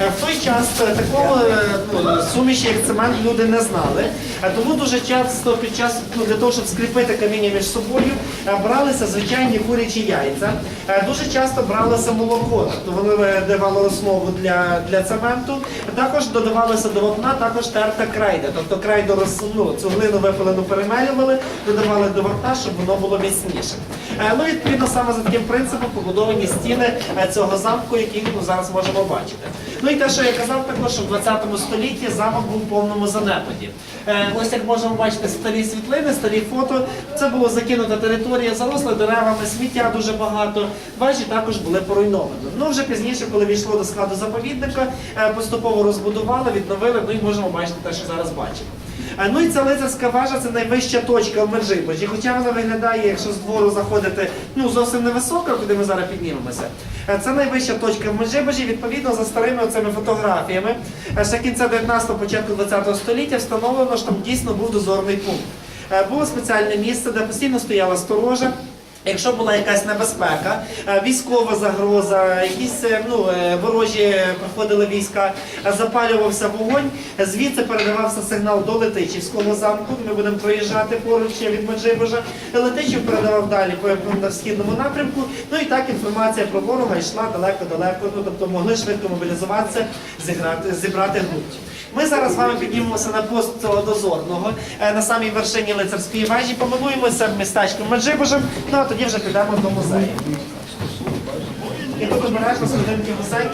Е, В той час е, такого е, ну, суміші, як цемент, люди не знали. Е, Тому дуже часто під час ну, для того, щоб скріпити каміння між собою, бралися звичайні курячі яйця. Дуже часто бралося молоко, тобто воно давало основу для, для цементу. Також додавалося до вапна також терта крайда. Тобто крайду роз, ну, цю глину випалену перемелювали, додавали до вапна, щоб воно було міцніше. Е, Ну, відповідно, саме за таким принципом побудовані стіни е, цього замку, які ну, зараз можемо бачити. Ну і те, що я казав, також що в 20 столітті замок був в повному занепаді. Е, Ось як можемо бачити старі світлини, старі фото. Це була закинута територія, заросла деревами, сміття дуже багато. Бачі також були поруйновані. Ну вже пізніше, коли війшло до складу заповідника, поступово розбудували, відновили. Ну і можемо бачити те, що зараз бачимо. Е, Ну і ця лицарська важа це найвища точка в Межибожі. Хоча вона виглядає, якщо з двору заходити, ну зовсім невисока, куди ми зараз піднімемося. Е, Це найвища точка в Межибожі, відповідно за старими оцими фотографіями. е, Ще кінця 19-го, початку 20-го століття встановлено, що там дійсно був дозорний пункт. Було спеціальне місце, де постійно стояла сторожа. Якщо була якась небезпека, е, військова загроза, якісь е, ну, е, ворожі приходили війська, запалювався вогонь, звідси передавався сигнал до Летичівського замку. Ми будемо проїжджати поруч від Меджибожа. Летичів передавав далі по східному напрямку. Ну і так інформація про ворога йшла далеко-далеко. Ну тобто могли швидко мобілізуватися, зіграти, зібрати грудь. Ми зараз з вами піднімемося на пост цього дозорного е, на самій вершині лицарської вежі, помилуємося містечком Меджибожем, ну а тоді вже підемо до музею. І тут обережно сходинки музею.